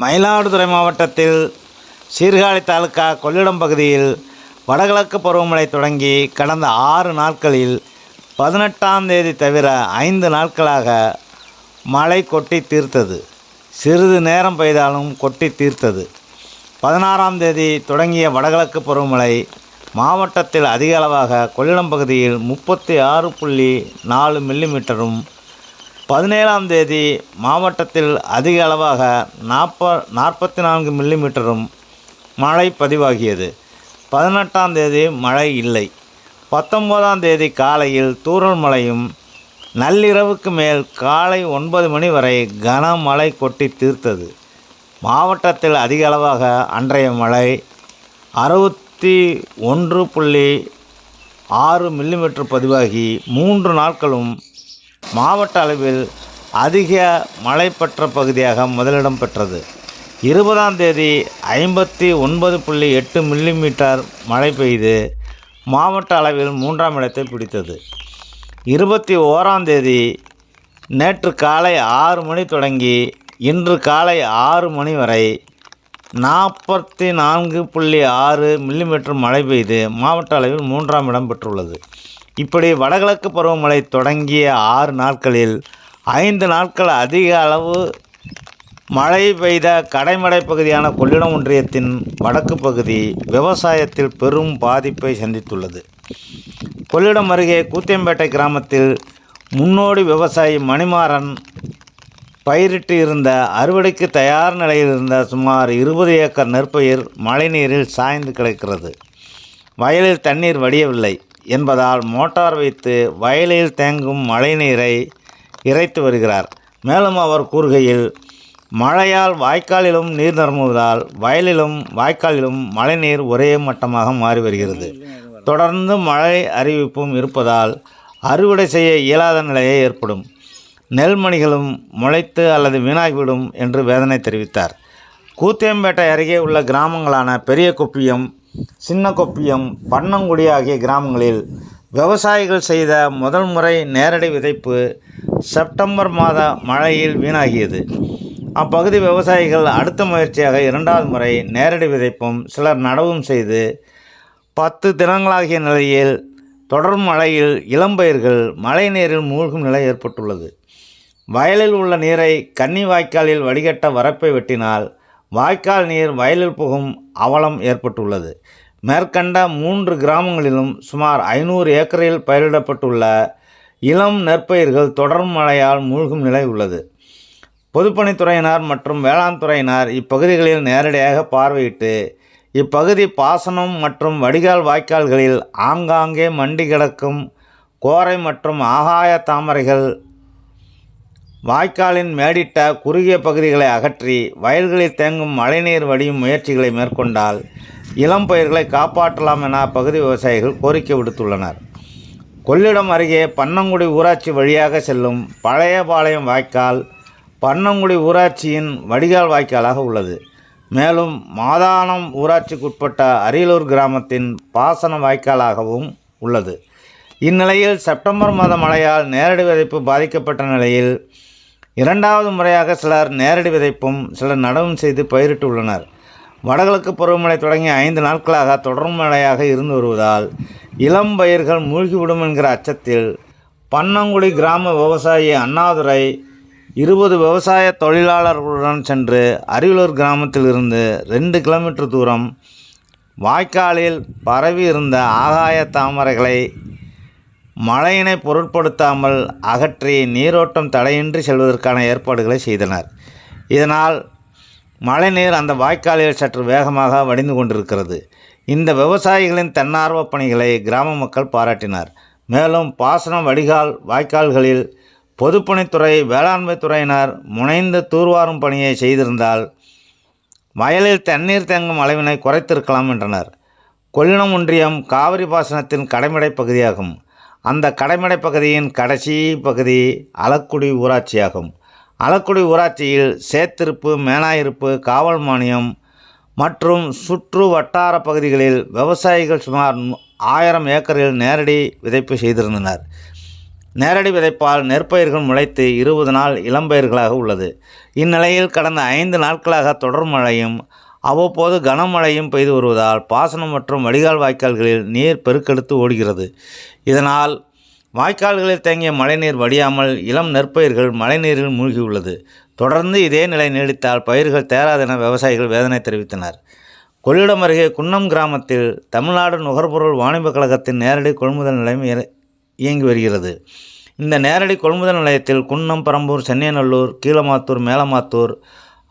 மயிலாடுதுறை மாவட்டத்தில் சீர்காழி தாலுக்கா கொள்ளிடம் பகுதியில் வடகிழக்கு பருவமழை தொடங்கி கடந்த ஆறு நாட்களில் பதினெட்டாம் தேதி தவிர ஐந்து நாட்களாக மழை கொட்டி தீர்த்தது. சிறிது நேரம் பெய்தாலும் கொட்டி தீர்த்தது. பதினாறாம் தேதி தொடங்கிய வடகிழக்கு பருவமழை மாவட்டத்தில் அதிக அளவாக கொள்ளிடம் பகுதியில் முப்பத்தி ஆறு புள்ளி நாலு மில்லிமீட்டரும் பதினேழாம் தேதி மாவட்டத்தில் அதிக அளவாக நாற்ப நாற்பத்தி நான்கு மில்லிமீட்டரும் மழை பதிவாகியது. பதினெட்டாம் தேதி மழை இல்லை. பத்தொம்போதாம் தேதி காலையில் தூரல் மழையும் நள்ளிரவுக்கு மேல் காலை ஒன்பது மணி வரை கனமழை கொட்டி தீர்த்தது. மாவட்டத்தில் அதிக அளவாக அன்றைய மழை அறுபத்தி ஒன்று புள்ளி ஆறு மில்லிமீட்டர் பதிவாகி மூன்று நாட்களும் மாவட்ட அளவில் அதிக மழை பெற்ற பகுதியாக முதலிடம் பெற்றது. இருபதாம் தேதி ஐம்பத்தி ஒன்பது புள்ளி எட்டு மில்லிமீட்டர் மழை பெய்து மாவட்ட அளவில் மூன்றாம் இடத்தை பிடித்தது. இருபத்தி ஓராம் தேதி நேற்று காலை ஆறு மணி தொடங்கி இன்று காலை ஆறு மணி வரை நாற்பத்தி நான்கு புள்ளி ஆறு மில்லிமீட்டர் மழை பெய்து மாவட்ட அளவில் மூன்றாம் இடம் பெற்றுள்ளது. இப்படி வடகிழக்கு பருவமழை தொடங்கிய ஆறு நாட்களில் ஐந்து நாட்கள் அதிக அளவு மழை பெய்த கடைமடை பகுதியான கொள்ளிடம் ஒன்றியத்தின் வடக்கு பகுதி விவசாயத்தில் பெரும் பாதிப்பை சந்தித்துள்ளது. கொள்ளிடம் அருகே கூத்தியம்பேட்டை கிராமத்தில் முன்னோடி விவசாயி மணிமாறன் பயிரிட்டு இருந்த அறுவடைக்கு தயார் நிலையில் இருந்த சுமார் இருபது ஏக்கர் நெற்பயிர் மழைநீரில் சாய்ந்து கிடக்கிறது. வயலில் தண்ணீர் வடியவில்லை. என்பதால் மோட்டார் வைத்து வயலில் தேங்கும் மழைநீரை இறைத்து வருகிறார். மேலும் அவர் கூறுகையில் மழையால் வாய்க்காலிலும் நீர் நிரம்புவதால் வயலிலும் வாய்க்காலிலும் மழைநீர் ஒரே மட்டமாக மாறி வருகிறது. தொடர்ந்து மழை அறிவிப்பும் இருப்பதால் அறுவடை செய்ய இயலாத நிலையே ஏற்படும். நெல்மணிகளும் முளைத்து அல்லது வீணாகிவிடும் என்று வேதனை தெரிவித்தார். கூத்தியம்பேட்டை அருகே உள்ள கிராமங்களான பெரிய குப்பியம் சின்ன கொப்பியம் பன்னங்குடி ஆகிய கிராமங்களில் விவசாயிகள் செய்த முதல் முறை நேரடி விதைப்பு செப்டம்பர் மாத மழையில் வீணாகியது. அப்பகுதி விவசாயிகள் அடுத்த முயற்சியாக இரண்டாவது முறை நேரடி விதைப்பும் சிலர் நடவும் செய்து பத்து தினங்களாகிய நிலையில் தொடர் மழையில் இளம்பயிர்கள் மழை நீரில் மூழ்கும் நிலை ஏற்பட்டுள்ளது. வயலில் உள்ள நீரை கன்னி வாய்க்காலில் வடிகட்ட வரப்பை வெட்டினால் வாய்க்கால் நீர் வயலில் புகும் அவலம் ஏற்பட்டுள்ளது. மேற்கண்ட மூன்று கிராமங்களிலும் சுமார் ஐநூறு ஏக்கரில் பயிரிடப்பட்டுள்ள இளம் நெற்பயிர்கள் தொடர் மழையால் மூழ்கும் நிலை உள்ளது. பொதுப்பணித்துறையினர் மற்றும் வேளாண் துறையினர் இப்பகுதிகளில் நேரடியாக பார்வையிட்டு இப்பகுதி பாசனம் மற்றும் வடிகால் வாய்க்கால்களில் ஆங்காங்கே மண்டி கிடக்கும் கோரை மற்றும் ஆகாய தாமரைகள் வாய்க்காலின் மேடிட்ட குறுகிய பகுதிகளை அகற்றி வயல்களில் தேங்கும் மழைநீர் வடியும் முயற்சிகளை மேற்கொண்டால் இளம் பயிர்களை காப்பாற்றலாம் என அப்பகுதி விவசாயிகள் கோரிக்கை விடுத்துள்ளனர். கொள்ளிடம் அருகே பன்னங்குடி ஊராட்சி வழியாக செல்லும் பழையபாளையம் வாய்க்கால் பன்னங்குடி ஊராட்சியின் வடிகால் வாய்க்காலாக உள்ளது. மேலும் மாதானம் ஊராட்சிக்குட்பட்ட அரியலூர் கிராமத்தின் பாசன வாய்க்காலாகவும் உள்ளது. இந்நிலையில் செப்டம்பர் மாத மழையால் நேரடி விதைப்பு பாதிக்கப்பட்ட நிலையில் இரண்டாவது முறையாக சிலர் நேரடி விதைப்பும் சிலர் நடவும் செய்து பயிரிட்டு உள்ளனர். வடகிழக்கு பருவமழை தொடங்கி ஐந்து நாட்களாக தொடர் மழையாக இருந்து வருவதால் இளம் பயிர்கள் மூழ்கிவிடும் என்கிற அச்சத்தில் பன்னங்குடி கிராம விவசாயி அண்ணாதுரை இருபது விவசாய தொழிலாளர்களுடன் சென்று அரியலூர் கிராமத்தில் இருந்து ரெண்டு கிலோமீட்டர் தூரம் வாய்க்காலில் பரவி இருந்த ஆகாய தாமரைகளை மழையினை பொருட்படுத்தாமல் அகற்றி நீரோட்டம் தடையின்றி செல்வதற்கான ஏற்பாடுகளை செய்தனர். இதனால் மழைநீர் அந்த வாய்க்காலில் சற்று வேகமாக வடிந்து கொண்டிருக்கிறது. இந்த விவசாயிகளின் தன்னார்வ பணிகளை கிராம மக்கள் பாராட்டினர். மேலும் பாசனம் வடிகால் வாய்க்கால்களில் பொதுப்பணித்துறை வேளாண்மை துறையினர் முனைந்து தூர்வாரும் பணியை செய்திருந்தால் வயலில் தண்ணீர் தேங்கும் அளவினை குறைத்திருக்கலாம் என்றனர். கொள்ளிடம் ஒன்றியம் காவிரி பாசனத்தின் கடைமடை பகுதியாகும். அந்த கடைமடை பகுதியின் கடைசி பகுதி அலக்குடி ஊராட்சியாகும். அலக்குடி ஊராட்சியில் சேத்திருப்பு மேனாயிருப்பு காவல் மானியம் மற்றும் சுற்று வட்டார பகுதிகளில் விவசாயிகள் சுமார் ஆயிரம் ஏக்கரில் நேரடி விதைப்பு செய்திருந்தனர். நேரடி விதைப்பால் நெற்பயிர்கள் முளைத்து இருபது நாள் இளம்பயிர்களாக உள்ளது. இந்நிலையில் கடந்த ஐந்து நாட்களாக தொடர் மழையும் அவ்வப்போது கனமழையும் பெய்து வருவதால் பாசனம் மற்றும் வடிகால் வாய்க்கால்களில் நீர் பெருக்கெடுத்து ஓடுகிறது. இதனால் வாய்க்கால்களில் தேங்கிய மழைநீர் வடியாமல் இளம் நெற்பயிர்கள் மழைநீரில் மூழ்கியுள்ளது. தொடர்ந்து இதே நிலை நீடித்தால் பயிர்கள் தேராதென விவசாயிகள் வேதனை தெரிவித்தனர். கொள்ளிடம் அருகே குன்னம் கிராமத்தில் தமிழ்நாடு நுகர்பொருள் வாணிபக் கழகத்தின் நேரடி கொள்முதல் நிலையம் இய- இயங்கி வருகிறது. இந்த நேரடி கொள்முதல் நிலையத்தில் குன்னம் பரம்பூர் சென்னைநல்லூர் கீழமாத்தூர் மேலமாத்தூர்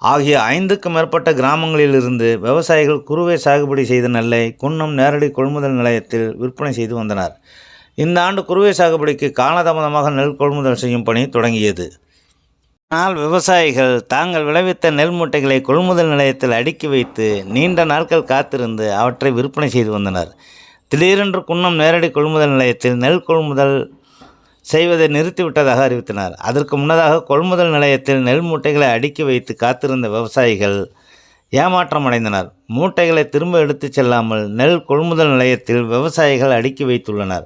ஆகிய ஐந்துக்கும் மேற்பட்ட கிராமங்களிலிருந்து விவசாயிகள் குறுவை சாகுபடி செய்த நெல்லை குன்னம் நேரடி கொள்முதல் நிலையத்தில் விற்பனை செய்து வந்தனர். இந்த ஆண்டு குறுவை சாகுபடிக்கு காலதாமதமாக நெல் கொள்முதல் செய்யும் பணி தொடங்கியது. ஆனால் விவசாயிகள் தாங்கள் விளைவித்த நெல் மூட்டைகளை கொள்முதல் நிலையத்தில் அடுக்கி வைத்து நீண்ட நாட்கள் காத்திருந்து அவற்றை விற்பனை செய்து வந்தனர். திடீரென்று குன்னம் நேரடி கொள்முதல் நிலையத்தில் நெல் கொள்முதல் செய்வதை நிறுத்திவிட்டதாக அறிவித்தனர். அதற்கு முன்னதாக கொள்முதல் நிலையத்தில் நெல் மூட்டைகளை அடுக்கி வைத்து காத்திருந்த விவசாயிகள் ஏமாற்றம் அடைந்தனர். மூட்டைகளை திரும்ப எடுத்துச் செல்லாமல் நெல் கொள்முதல் நிலையத்தில் விவசாயிகள் அடுக்கி வைத்துள்ளனர்.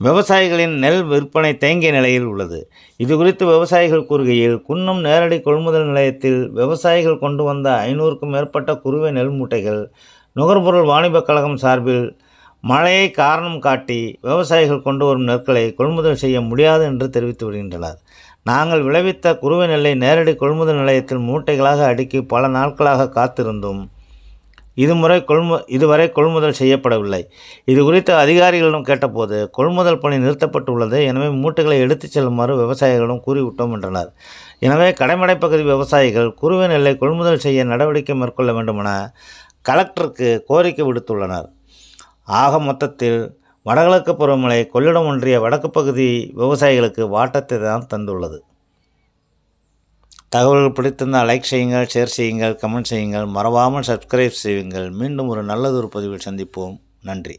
விவசாயிகளின் நெல் விற்பனை தேங்கிய நிலையில் உள்ளது. இது குறித்து விவசாயிகள் கூறுகையில் குன்னம் நேரடி கொள்முதல் நிலையத்தில் விவசாயிகள் கொண்டு வந்த ஐநூறுக்கும் மேற்பட்ட குறுவை நெல் மூட்டைகள் நுகர்பொருள் வாணிபக் கழகம் சார்பில் மழையை காரணம் காட்டி விவசாயிகள் கொண்டு வரும் நெற்களை கொள்முதல் செய்ய முடியாது என்று தெரிவித்து வருகின்றனர் நாங்கள் விளைவித்த குறுவை நெல்லை நேரடி கொள்முதல் நிலையத்தில் மூட்டைகளாக அடுக்கி பல நாட்களாக காத்திருந்தும். இதுமுறை கொள்மு இதுவரை கொள்முதல் செய்யப்படவில்லை. இது குறித்து அதிகாரிகளிடம் கேட்டபோது கொள்முதல் பணி நிறுத்தப்பட்டுள்ளது எனவே மூட்டைகளை எடுத்துச் செல்லுமாறு விவசாயிகளிடம் கூறிவிட்டோம் என்றனர். எனவே கடைமடை பகுதி விவசாயிகள் குறுவை நெல்லை கொள்முதல் செய்ய நடவடிக்கை மேற்கொள்ள வேண்டுமென கலெக்டருக்கு கோரிக்கை விடுத்துள்ளனர். ஆக மொத்தத்தில் வடகிழக்கு பருவமழை கொள்ளிடம் ஒன்றிய வடக்கு பகுதி விவசாயிகளுக்கு வாட்டத்தை தான் தந்துள்ளது. தகவல்கள் பிடித்திருந்தால் லைக் செய்யுங்கள் ஷேர் செய்யுங்கள் கமெண்ட் செய்யுங்கள். மறவாமல் சப்ஸ்கிரைப் செய்யுங்கள். மீண்டும் ஒரு நல்லதொரு பதிவில் சந்திப்போம். நன்றி.